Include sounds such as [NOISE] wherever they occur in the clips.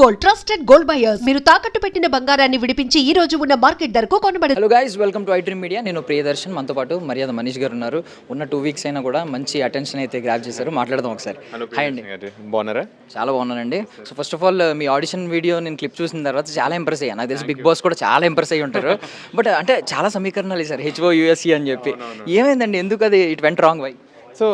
Gold trusted gold buyers మీరు తాకట్టు పెట్టిన బంగారాన్ని విడిపించి ఈ రోజు ఉన్న మార్కెట్ ధరకు కొనబడదు hello guys welcome to iDream Media నేను ప్రియదర్శన్ మనతో పాటు మర్యాద మనీష్ గారు ఉన్నారు. ఉన్న టూ వీక్స్ అయినా కూడా మంచి అటెన్షన్ అయితే గ్రాప్ చేశారు. మాట్లాడదాం ఒకసారి. హాయ్ అండి. బాగున్నారా? చాలా బాగున్నానండి. సో ఫస్ట్ ఆఫ్ ఆల్ మీ ఆడిషన్ వీడియో నేను క్లిప్ చూసిన తర్వాత చాలా ఇంప్రెస్ అయ్యాను నాకు తెలిసి బిగ్ బాస్ కూడా చాలా ఇంప్రెస్ అయ్యి ఉంటారు. బట్ అంటే చాలా సమీకరణాలు సార్ హెచ్ఓ యూఎస్సీ అని చెప్పి. ఏమైందండి? ఎందుకు అది it went wrong why so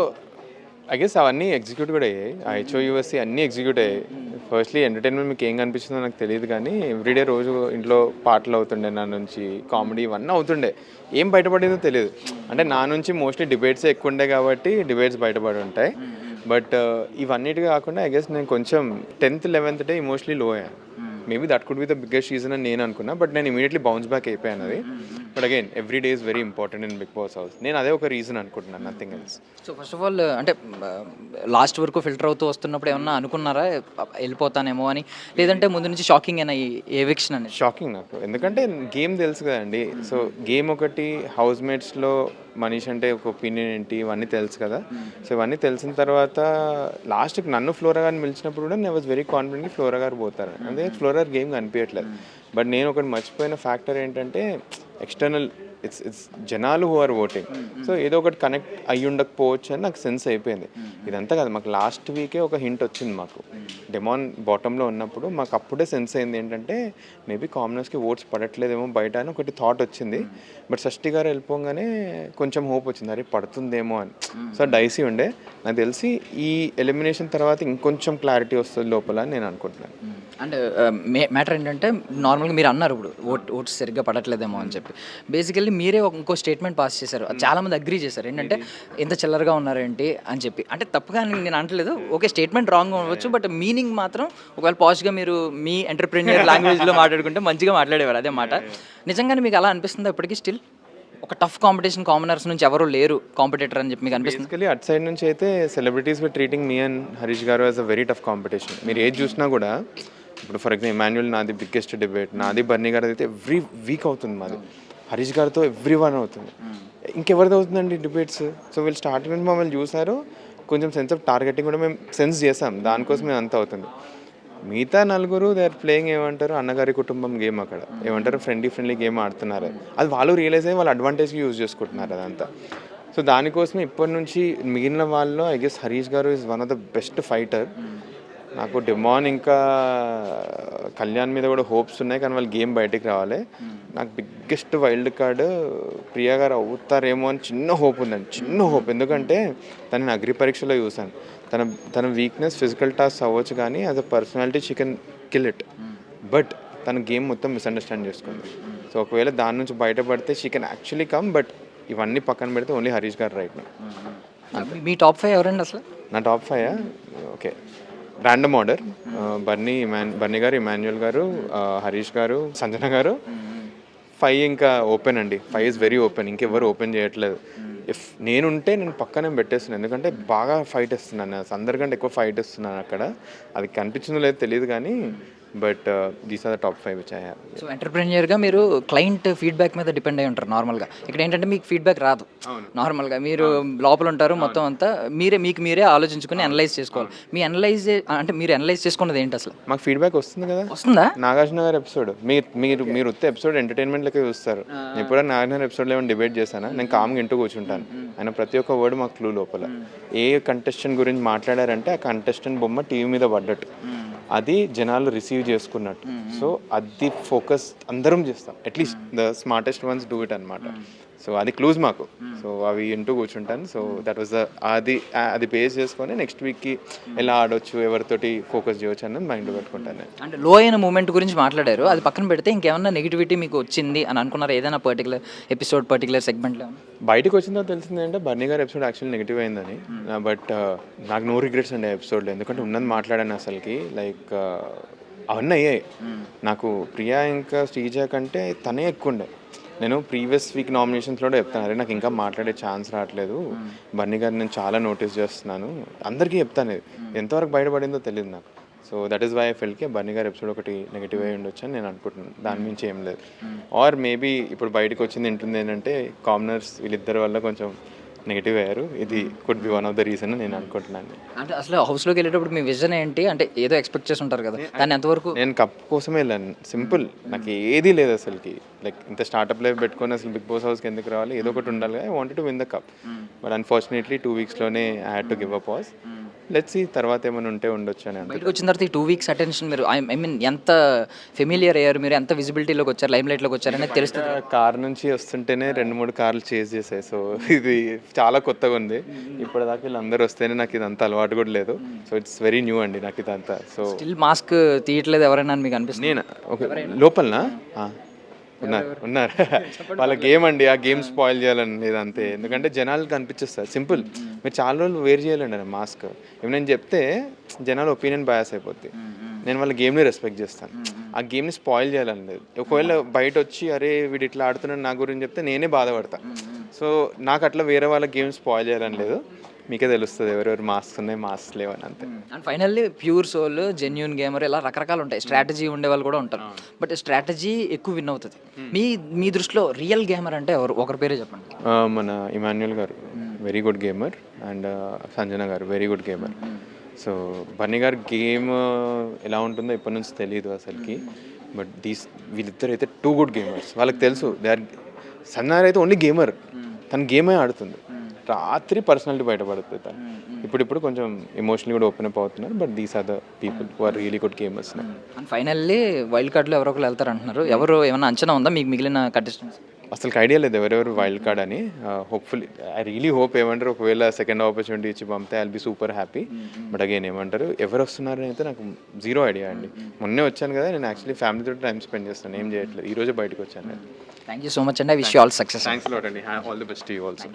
I guess అవన్నీ ఎగ్జిక్యూట్ కూడా అయ్యాయి. ఐచో యూఎస్సీ అన్నీ ఎగ్జిక్యూట్ అయ్యాయి. ఫస్ట్లీ ఎంటర్టైన్మెంట్ మీకు ఏం కనిపిస్తుందో నాకు తెలియదు కానీ ఎవ్రీడే రోజు ఇంట్లో పాటలు అవుతుండే నా నుంచి కామెడీ ఇవన్నీ అవుతుండే. ఏం బయటపడిందో తెలియదు. అంటే నా నుంచి మోస్ట్లీ డిబేట్సే ఎక్కువ ఉండే కాబట్టి డిబేట్స్ బయటపడి ఉంటాయి. బట్ uh, ఇవన్నిటి కాకుండా ఐ గెస్ నేను కొంచెం tenth eleventh day emotionally low అయ్యాను. Maybe that could be the biggest season అని నేను అనుకున్నా బట్ నేను ఇమీడియట్లీ బౌన్స్ బ్యాక్ అయిపోయాను అది. But again every day is very important in Bigg Boss house నేను అదే ఒక రీజన్ అనుకుంటున్నాను nothing else so first of all అంటే లాస్ట్ వరకు ఫిల్టర్ అవుతూ వస్తున్నప్పుడు ఏమన్నా అనుకున్నారా? వెళ్ళిపోతానేమో అని? లేదంటే ముందు నుంచి షాకింగ్ అయినా ఈ ఎవిక్షన్ అనేది? షాకింగ్ నాకు. ఎందుకంటే గేమ్ తెలుసు కదండి. సో గేమ్ ఒకటి హౌస్ మేట్స్లో మనీష్ అంటే ఒక ఒపీనియన్ ఏంటి ఇవన్నీ తెలుసు కదా. సో ఇవన్నీ తెలిసిన తర్వాత లాస్ట్కి నన్ను ఫ్లోరా గారిని పిలిచినప్పుడు కూడా నేను వాజ్ వెరీ కాన్ఫిడెంట్గా ఫ్లోరా గారు పోతారు. అదే ఫ్లోరా గేమ్ కనిపించట్లేదు. బట్ నేను ఒకటి మర్చిపోయిన ఫ్యాక్టర్ ఏంటంటే ఎక్స్టర్నల్ ఇట్స్ ఇట్స్ జనాలు హూ ఆర్ ఓటింగ్ సో ఏదో ఒకటి కనెక్ట్ అయ్యి ఉండకపోవచ్చు అని నాకు సెన్స్ అయిపోయింది. ఇదంతా కాదు మాకు లాస్ట్ వీకే ఒక హింట్ వచ్చింది మాకు. డెమాన్ బాటంలో ఉన్నప్పుడు మాకు అప్పుడే సెన్స్ అయింది ఏంటంటే మేబీ కామనర్స్కి ఓట్స్ పడట్లేదేమో బయట అని ఒకటి థాట్ వచ్చింది. బట్ షష్టి గారు వెళ్ళిపోగానే కొంచెం హోప్ వచ్చింది. అరే పడుతుందేమో అని. సో డైసీ ఉండే. నాకు తెలిసి ఈ ఎలిమినేషన్ తర్వాత ఇంకొంచెం క్లారిటీ వస్తుంది లోపల అని నేను అనుకుంటున్నాను. అండ్ మ్యాటర్ ఏంటంటే నార్మల్గా మీరు అన్నారు ఇప్పుడు ఓట్ ఓట్స్ సరిగ్గా పడట్లేదేమో అని చెప్పి. బేసికల్లీ మీరే ఇంకో స్టేట్మెంట్ పాస్ చేశారు. అది చాలా మంది అగ్రీ చేశారు. ఏంటంటే ఎంత చిల్లరగా ఉన్నారేంటి అని చెప్పి. అంటే తప్పుగా నేను అనట్లేదు. ఓకే స్టేట్మెంట్ రాంగ్ అవ్వచ్చు బట్ మీనింగ్ మాత్రం ఒకవేళ పాజిటివ్గా మీరు మీ ఎంటర్ప్రీనియర్ లాంగ్వేజ్లో మాట్లాడుకుంటే మంచిగా మాట్లాడేవారు. అదే మాట. నిజంగానే మీకు అలా అనిపిస్తుందా ఇప్పటికీ స్టిల్? ఒక టఫ్ కాంపిటీషన్ కామనర్స్ నుంచి ఎవరు లేరు కాంపిటేటర్ అని చెప్పి మీకు అనిపిస్తుంది? అట్ సైడ్ నుంచి అయితే celebrities were treating me and Harish garu as a very tough competition మీరు ఏది చూసినా కూడా ఇప్పుడు ఫర్ ఎగ్జాంపుల్ ఇమాన్యువల్ నాది బిగ్గెస్ట్ డిబేట్ నాది బర్నీ గారు అయితే ఎవ్రీ వీక్ అవుతుంది మాది. హరీష్ గారితో ఎవ్రీ వన్ అవుతుంది. ఇంకెవరిది అవుతుందండి డిబేట్స్ సో వీళ్ళు స్టార్టింగ్ నుంచి మమ్మల్ని చూసారు కొంచెం సెన్స్ ఆఫ్ టార్గెటింగ్ కూడా మేము సెన్స్ చేసాం. దానికోసం మేము అంత అవుతుంది. మిగతా నలుగురు దే ఆర్ ప్లేయింగ్ ఏమంటారు అన్నగారి కుటుంబం గేమ్ అక్కడ. ఏమంటారు ఫ్రెండ్లీ ఫ్రెండ్లీ గేమ్ ఆడుతున్నారు. అది వాళ్ళు రియలైజ్ అయ్యి వాళ్ళు అడ్వాంటేజ్కి యూజ్ చేసుకుంటున్నారు అదంతా. సో దానికోసం ఇప్పటి నుంచి మిగిలిన వాళ్ళు I guess Harish garu is one of the best fighter నాకు డిమాన్ ఇంకా కళ్యాణ్ మీద కూడా హోప్స్ ఉన్నాయి కానీ వాళ్ళు గేమ్ బయటికి రావాలి. నాకు బిగ్గెస్ట్ వైల్డ్ కార్డ్ ప్రియా గారు అవుతారేమో అని చిన్న హోప్ ఉందండి చిన్న హోప్ ఎందుకంటే తనని అగ్రి పరీక్షలో చూశాను. తన తన వీక్నెస్ ఫిజికల్ టాస్క్ అవ్వచ్చు కానీ as a personality chicken kill it but తన గేమ్ మొత్తం మిస్అండర్స్టాండ్ చేసుకుంది. సో ఒకవేళ దాని నుంచి బయటపడితే she can actually come but ఇవన్నీ పక్కన పెడితే ఓన్లీ హరీష్ గారు రైట్ మీ టాప్ ఫైవ్ ఎవరండి అసలు? నా top five okay. Random order Bunny Bunny garu Emmanuel garu uh, Harish గారు సంజన గారు. ఫైవ్ ఇంకా ఓపెన్ అండి. ఫైవ్ ఇస్ వెరీ ఓపెన్ ఇంకెవరు ఓపెన్ చేయట్లేదు. ఇఫ్ నేనుంటే నేను పక్కనే పెట్టేస్తున్నాను ఎందుకంటే బాగా ఫైట్ ఇస్తున్నాను అందరికంటే ఎక్కువ ఫైట్ ఇస్తున్నాను అక్కడ. అది కనిపించిందో లేదో తెలియదు కానీ but these are the top five which I have so ఎంటర్ప్రెన్యూర్గా మీరు క్లయింట్ ఫీడ్బ్యాక్ మీద డిపెండ్ అయి ఉంటారు నార్మల్గా ఇక్కడ ఏంటంటే మీకు ఫీడ్బ్యాక్ రాదు. నార్మల్గా మీరు లోపల ఉంటారు మొత్తం అంతా మీరే మీకు మీరే ఆలోచించుకుని అనలైజ్ చేసుకోవాలి. మీ అనలైజ్ అంటే మీరు అనలైజ్ చేసుకున్నది ఏంటి అసలు? మాకు ఫీడ్బ్యాక్ వస్తుంది కదా? వస్తుందా? నాగార్జున గారి ఎపిసోడ్ మీరు మీరు మీరు వస్తే ఎపిసోడ్ ఎంటర్టైన్మెంట్ లెక్క చూస్తారు. నేను ఎప్పుడైనా నాగార్జున ఎపిసోడ్లో ఏమైనా డిబేట్ చేశానా? నేను కామ్గా ఇంటూ కూర్చుంటాను. ఆయన ప్రతి ఒక్క వర్డ్ మాకు క్లూ లోపల. ఏ కంటెస్టెంట్ గురించి మాట్లాడారంటే ఆ కంటెస్టెంట్ బొమ్మ టీవీ మీద పడ్డట్టు. అది జనాలు రిసీవ్ చేసుకున్నట్టు. సో అది ఫోకస్ అందరం చేస్తాం. At least the smartest ones do it అనమాట సో అది క్లూజ్ మాకు. సో అవి ఇంటూ కూర్చుంటాను. సో దట్ ద అది అది బేస్ చేసుకొని నెక్స్ట్ వీక్కి ఎలా ఆడొచ్చు ఎవరితోటి ఫోకస్ చేయొచ్చు అన్నది మైండ్లో పెట్టుకుంటాను అంటే లో అయిన మూమెంట్ గురించి మాట్లాడారు. అది పక్కన పెడితే ఇంకేమన్నా నెగిటివిటీ మీకు వచ్చింది అని అనుకున్నారు? ఏదైనా పర్టికులర్ ఎపిసోడ్ పర్టికులర్ సెగ్మెంట్లో బయటకు వచ్చిన తర్వాత తెలిసింది అంటే Barney garu episode actually negative అయిందని బట్ నాకు నో రిగ్రెట్స్ అండి ఎపిసోడ్లో ఎందుకంటే ఉన్నది మాట్లాడాను అసలుకి. లైక్ అవన్నీ అయ్యాయి. నాకు ప్రియా ఇంకా శ్రీజ కంటే తనే ఎక్కువ ఉండే నేను ప్రీవియస్ వీక్ నామినేషన్స్లో కూడా చెప్తాను. అరే నాకు ఇంకా మాట్లాడే ఛాన్స్ రావట్లేదు. బన్నీ గారిని నేను చాలా నోటీస్ చేస్తున్నాను. అందరికీ చెప్తాను ఎంతవరకు బయటపడిందో తెలియదు నాకు. So that is why I ఫెల్కి Bunny garu episode ఒకటి నెగిటివ్ అయి ఉండొచ్చు అని నేను అనుకుంటున్నాను. దాని మించి ఏం లేదు. ఆర్ మేబీ ఇప్పుడు బయటకు వచ్చింది ఏంటుంది ఏంటంటే కామనర్స్ వీళ్ళిద్దరి వల్ల కొంచెం నెగిటివ్ అయ్యారు. ఇది could be one of the reason నేను అనుకుంటున్నాను. అంటే అసలు హౌస్లోకి వెళ్ళేటప్పుడు మీ విజన్ ఏంటి? అంటే ఏదో ఎక్స్పెక్ట్ చేసి ఉంటారు కదా దాన్ని ఎంతవరకు నేను కప్ కోసమే వెళ్ళాను. సింపుల్ నాకు ఏదీ లేదు అసలుకి. లైక్ ఇంత స్టార్ట్అప్ లైఫ్ పెట్టుకొని అసలు బిగ్ బాస్ హౌస్కి ఎందుకు రావాలి? ఏదో ఒకటి ఉండాలి I wanted to win the cup but unfortunately two వీక్స్లోనే I had to give a pause let's ఈ తర్వాత ఏమైనా ఉంటే ఉండొచ్చు అని బయటకు వచ్చిన తర్వాత ఈ టూ వీక్స్ అటెన్షన్ మీరు ఐ ఐ మీన్ ఎంత ఫెమిలియర్ అయ్యారు మీరు? ఎంత విజిబిలిటీలోకి వచ్చారు? లైమ్ లైట్లోకి వచ్చారు అనేది తెలుస్తుంది. కార్ నుంచి వస్తుంటేనే రెండు మూడు కార్లు చేజ్ చేసాయి సో ఇది చాలా కొత్తగా ఉంది. ఇప్పటిదాకా వీళ్ళందరూ వస్తేనే నాకు ఇదంతా అలవాటు కూడా లేదు. సో ఇట్స్ వెరీ న్యూ అండి నాకు ఇదంతా. సో స్టిల్ మాస్క్ తీయట్లేదు ఎవరైనా మీకు అనిపిస్తుంది? నేను? లోపలనా? ఆ, ఉన్నారు ఉన్నారు. [LAUGHS] వాళ్ళ గేమ్ అండి ఆ గేమ్ స్పాయిల్ చేయాలని ఇది అంతే. ఎందుకంటే జనాలకు కనిపించేస్తారు సింపుల్. మీరు చాలా రోజులు వేర్ చేయాలండి మాస్క్. ఏమి నేను చెప్తే జనాల ఒపీనియన్ బయాస్ అయిపోద్ది. నేను వాళ్ళ గేమ్ని రెస్పెక్ట్ చేస్తాను. ఆ గేమ్ని స్పాయిల్ చేయాలని లేదు ఒకవేళ బయట వచ్చి అరే వీడు ఇట్లా ఆడుతున్నాడు నా గురించి చెప్తే నేనే బాధపడతా. సో నాకు అట్లా వేరే వాళ్ళ గేమ్ స్పాయిల్ చేయాలని లేదు. మీకే తెలుస్తుంది ఎవరెవరు మాస్క్ ఉన్నాయి మాస్క్ లేవని అంతే. And finally pure soul genuine gamer ఇలా రకరకాలు ఉంటాయి. స్ట్రాటజీ ఉండే వాళ్ళు కూడా ఉంటారు. బట్ స్ట్రాటజీ ఎక్కువ విన్ అవుతుంది. మీ మీ దృష్టిలో రియల్ గేమర్ అంటే ఎవరు? ఒకరి పేరే చెప్పండి. మన Emmanuel garu. Very good gamer and Sanjana garu. Very good gamer so Bunny garu game ఎలా ఉంటుందో ఇప్పటి నుంచి తెలియదు అసలుకి. బట్ దీస్ వీళ్ళిద్దరు అయితే టూ గుడ్ గేమర్స్ వాళ్ళకి తెలుసు. దే ఆర్ సన్నార్ అయితే ఓన్లీ గేమర్ తన గేమే ఆడుతుంది. రాత్రి పర్సనాలిటీ బయటపడుతుంది తను. ఇప్పుడిప్పుడు కొంచెం ఎమోషనల్ కూడా ఓపెన్ అప్ అవుతున్నారు but these are the people who are really good gamers and finally wild కార్డ్లో ఎవరో ఒకరు వెళ్తారు అంటున్నారు. ఎవరు ఏమైనా అంచనా ఉందా మీకు మిగిలిన కంటెస్టెంట్స్ అసలు ఐడియా లేదు ఎవరెవరు వైల్డ్ కార్డ్ అని. హోప్ఫుల్లీ ఐ రియలీ హోప్ ఏమంటారు ఒకవేళ సెకండ్ ఆపర్చునిటీ ఇచ్చి పంపితే I'll be super happy but again ఏమంటారు ఎవరు వస్తున్నారని అయితే నాకు జీరో ఐడియా అండి. మొన్నే వచ్చాను కదా నేను యాక్చువల్లీ ఫ్యామిలీతో టైం స్పెండ్ చేస్తాను ఏం చేయట్లేదు. ఈ రోజే బయటకు వచ్చాను థ్యాంక్ యూ సో మచ్ అండి. I wish you all success thanks lot అండి. All the best you also